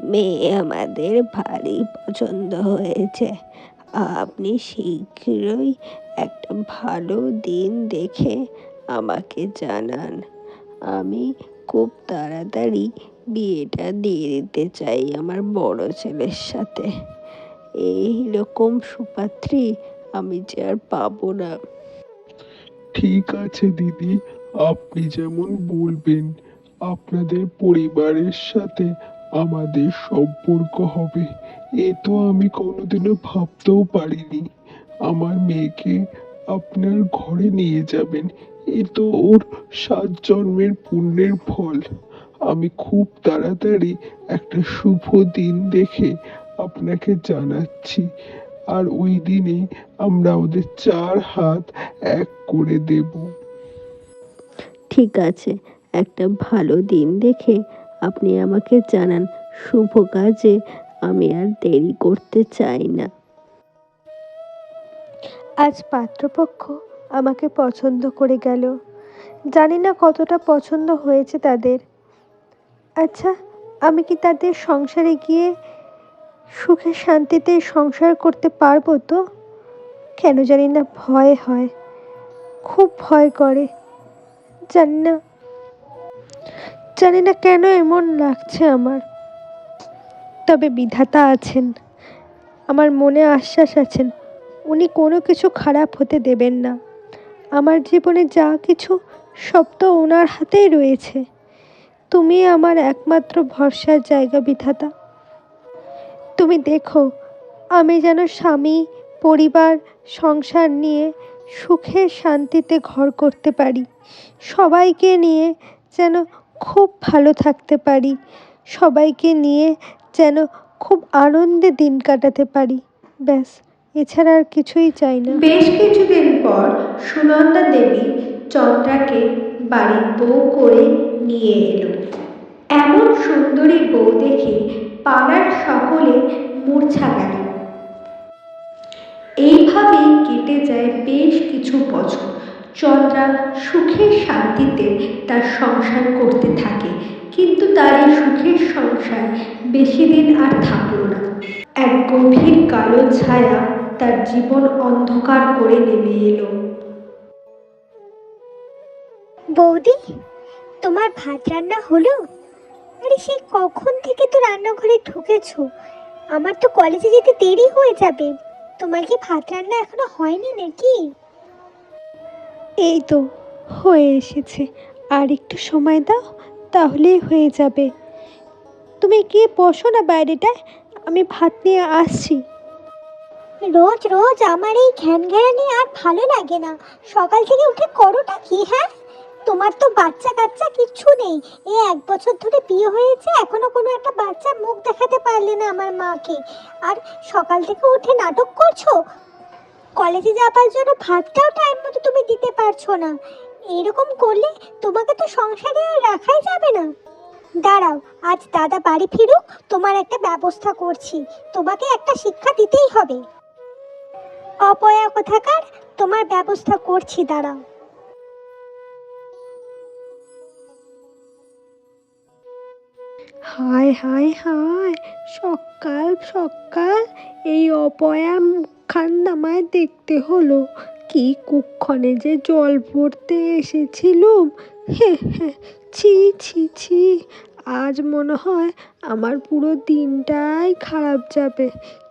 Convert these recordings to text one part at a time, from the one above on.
মেয়ে আমাদের ভারী পছন্দ হয়েছে। আপনি শীঘ্রই একটা ভালো দিন দেখে আমাকে জানান। আমি খুব তাড়াতাড়ি বিয়েটা দিয়ে দিতে চাই আমার বড় ছেলের সাথে। এই রকম সুপাত্রী আমি যে আর পাবো না। ঠিক আছে, দিদি। আপনি যেমন বলবেন, আপনাদের পরিবারের সাথে আমাদের সম্পর্ক হবে। এ তো আমি কোনোদিনও ভাবতেও পারিনি। আমার মেয়েকে আপনার ঘরে নিয়ে যাবেন। এ তো ওর সাত জন্মের পুণ্যের ফল। আমি খুব তাড়াতাড়ি একটা শুভ দিন দেখে আপনাকে জানাচ্ছি। আর ওই দিনে আমরা ওদের চার হাত এক করে দেবো। ঠিক আছে। একটা ভালো দিন দেখে আপনি আমাকে জানান, শুভ কাজে আমি আর দেরি করতে চাই না। আজ পাত্রপক্ষ আমাকে পছন্দ করে গেল। জানি না কতটা পছন্দ হয়েছে তাদের। আচ্ছা আমি কি তাদের সংসারে গিয়ে সুখে শান্তিতে সংসার করতে পারব তো? কেন জানি না ভয় হয়, খুব ভয় করে। জানি না। জানি না কেন এমন লাগছে আমার। তবে বিধাতা আছেন, আমার মনে আশ্বাস আছেন, উনি কোনো কিছু খারাপ হতে দেবেন না। আমার জীবনে যা কিছু, সব তো ওনার হাতেই রয়েছে। তুমি আমার একমাত্র ভরসার জায়গা, বিধাতা। তুমি দেখো, আমি যেন স্বামী, পরিবার, সংসার নিয়ে সুখে শান্তিতে ঘর করতে পারি। সবাইকে নিয়ে যেন খুব ভালো থাকতে পারি। সবাইকে নিয়ে যেন খুব আনন্দে দিন কাটাতে পারি। ব্যাস, এছাড়া আর কিছুই চাই না। বেশ কিছুদিন পর সুনন্দা দেবী চন্দ্রাকে বাড়ির বউ করে নিয়ে এলো। এমন সুন্দরী বউ দেখে পাড়ার সকলে মূর্ছা গেল। এইভাবেই কেটে যায় বেশ কিছু বছর। চন্দ্রা সুখের শান্তিতে তার সংসার করতে থাকে। কিন্তু তার এই সুখের সংসার বেশি দিন আর থাকল না। এক গভীর কালো ছায়া তার জীবন অন্ধকার করে নেমে এলো। বৌদি, তোমার ভাত রান্না হলো? আরে সেই কখন থেকে তো রান্নাঘরে ঢুকেছো? আমার তো কলেজে যেতে দেরি হয়ে যাবে। তোমার কি ভাত রান্না এখনও হয়নি নাকি? এই তো, হয়ে এসেছে। আর একটু সময় দাও, তাহলেই হয়ে যাবে। তুমি গিয়ে বসো না বাইরেটায়? আমি ভাত নিয়ে আসছি। রোজ রোজ আমার এই ঘ্যান ঘ্যানি আর ভালো লাগে না। সকাল থেকে উঠে করোটা কি হ্যাঁ? তোমার তো বাচ্চা কাচ্চা কিচ্ছু নেই। এই এক বছর ধরে বিয়ে হয়েছে, এখনও কোনো একটা বাচ্চার মুখ দেখাতে পারলে না আমার মাকে। আর সকাল থেকে উঠে নাটক করছ? কলেজে যাবার জন্য ভাতটাও টাইম মতো তুমি দিতে পারছ না। এরকম করলে তোমাকে তো সংসারে রাখাই যাবে না। দাঁড়াও, আজ দাদা বাড়ি ফিরুক, তোমার একটা ব্যবস্থা করছি। তোমাকে একটা শিক্ষা দিতেই হবে। অপয়া কোথাকার, তোমার ব্যবস্থা করছি, দাঁড়াও। হায় হায় হায়, সকাল সকাল, এই অপয়া মুখখান আমায় দেখতে হলো। কি কুক্ষণে যে জল ভরতে এসেছিলুম। হে হে ছি ছি ছি। আজ মনে হয় আমার পুরো দিনটাই খারাপ যাবে।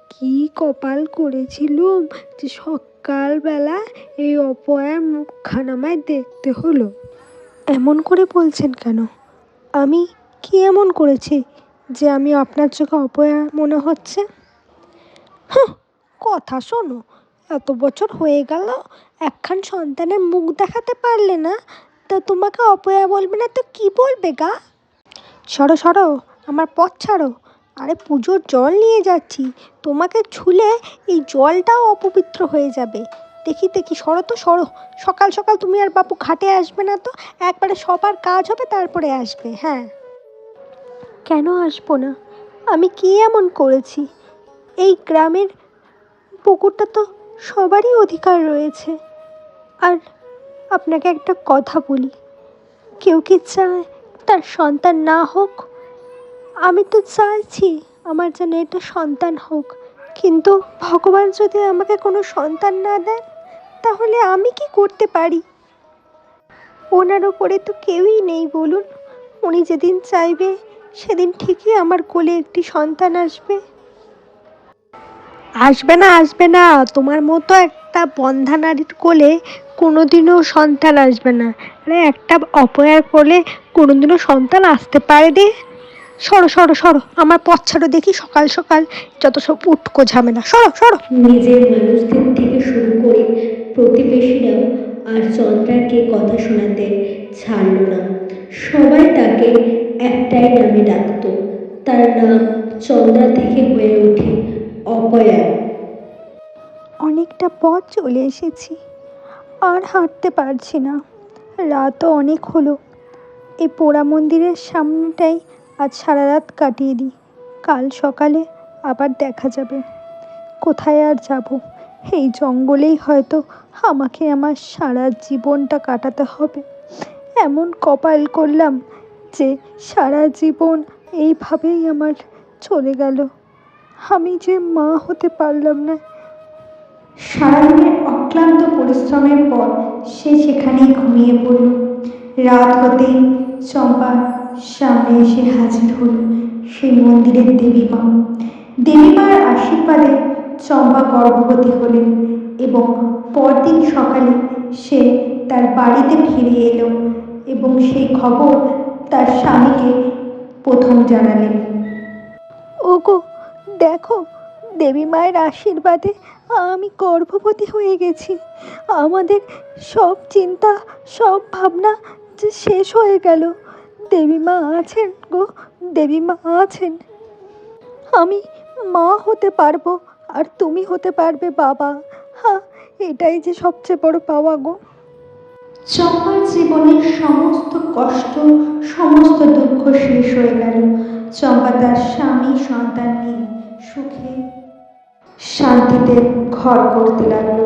কি কপাল করেছিলুম যে সকালবেলা এই অপয়ার মুখখান আমায় দেখতে হলো। এমন করে বলছেন কেন? আমি কি এমন করেছি যে আমি আপনার চোখে অপয়া মনে হচ্ছে? হাহ, কথা শোনো। এত বছর হয়ে গেল, একখান সন্তানের মুখ দেখাতে পারলে না, তা তোমাকে অপয়া বলবে না, তো কি বলবে গা? সরো সরো, আমার পথ ছাড়ো। আরে পুজোর জল নিয়ে যাচ্ছি, তোমাকে ছুলে এই জলটাও অপবিত্র হয়ে যাবে। দেখি দেখি, সরো তো, সরো। সকাল সকাল তুমি আর বাপু ঘাটে আসবে না তো, একবারে সবার কাজ হবে, তারপরে আসবে হ্যাঁ। কেন আসব না? আমি কি এমন করেছি? এই গ্রামের পুকুরটা তো সবারই অধিকার রয়েছে। আর আপনাকে একটা কথা বলি। কেউ কি চায় তার সন্তান না হোক? আমি তো চাইছি আমার যেন এটা সন্তান হোক। কিন্তু ভগবান যদি আমাকে কোনো সন্তান না দেন, তাহলে আমি কি করতে পারি? ওনার ওপরে তো কেউই নেই বলুন। উনি যেদিন চাইবে, সেদিন ঠিকই আমার কোলে একটি সন্তান আসবে। আসবে না আসবে না। তোমার মতো একটা বন্ধা নারীর কোলে কোনোদিনও সন্তান আসবে না। আরে একটা অপয়ার কোলে কোনোদিনও সন্তান আসতে পারে দে সরো সরো সরো, আমার পথ ছাড়ো দেখি সকাল সকাল যত সব উটকো ঝামেলা। সরো সরো। নিজের মানুষদের থেকে শুরু করে প্রতিবেশীরাও আর চন্দ্রাকে কথা শোনাতে ছাড়ল না। সবাই তাকে একটাই নামে ডাকতো। তার নাম চন্দ্রা থেকে হয়ে ওঠে অপয়া। অনেকটা পথ চলে এসেছি, আর হাঁটতে পারছি না। রাতও অনেক হলো। এই পোড়া মন্দিরের সামনেটাই আজ সারা রাত কাটিয়ে দিই। কাল সকালে আবার দেখা যাবে। কোথায় আর যাব? এই জঙ্গলেই হয়তো আমাকে আমার সারা জীবনটা কাটাতে হবে। এমন কপাল করলাম যে সারা জীবন এইভাবেই আমার চলে গেল। আমি যে মা হতে পারলাম না। সারাদিনের অক্লান্ত পরিশ্রমের পর সে সেখানেই ঘুমিয়ে পড়ল। রাত হতেই চম্পা সামনে এসে হাজির হল সেই মন্দিরের দেবী মা দেবী মার আশীর্বাদে চম্পা গর্ভবতী হলেন এবং পরদিন সকালে সে তার বাড়িতে ফিরে এলো এবং সেই খবর তার স্বামীকে প্রথম জানালেন। দেখো, দেবী মায়ের আশীর্বাদে আমি গর্ভবতী হয়ে গেছি। আমাদের সব চিন্তা, সব ভাবনা যে শেষ হয়ে গেল। দেবী মা আছেন গো, দেবী মা আছেন। আমি মা হতে পারব আর তুমি হতে পারবে বাবা। হ্যাঁ এটাই যে সবচেয়ে বড় পাওয়া গো। চম্পার জীবনের সমস্ত কষ্ট, সমস্ত দুঃখ শেষ হয়ে গেল। চম্পা তার স্বামী, সন্তান নিয়ে সুখে শান্তিতে ঘর করতে লাগল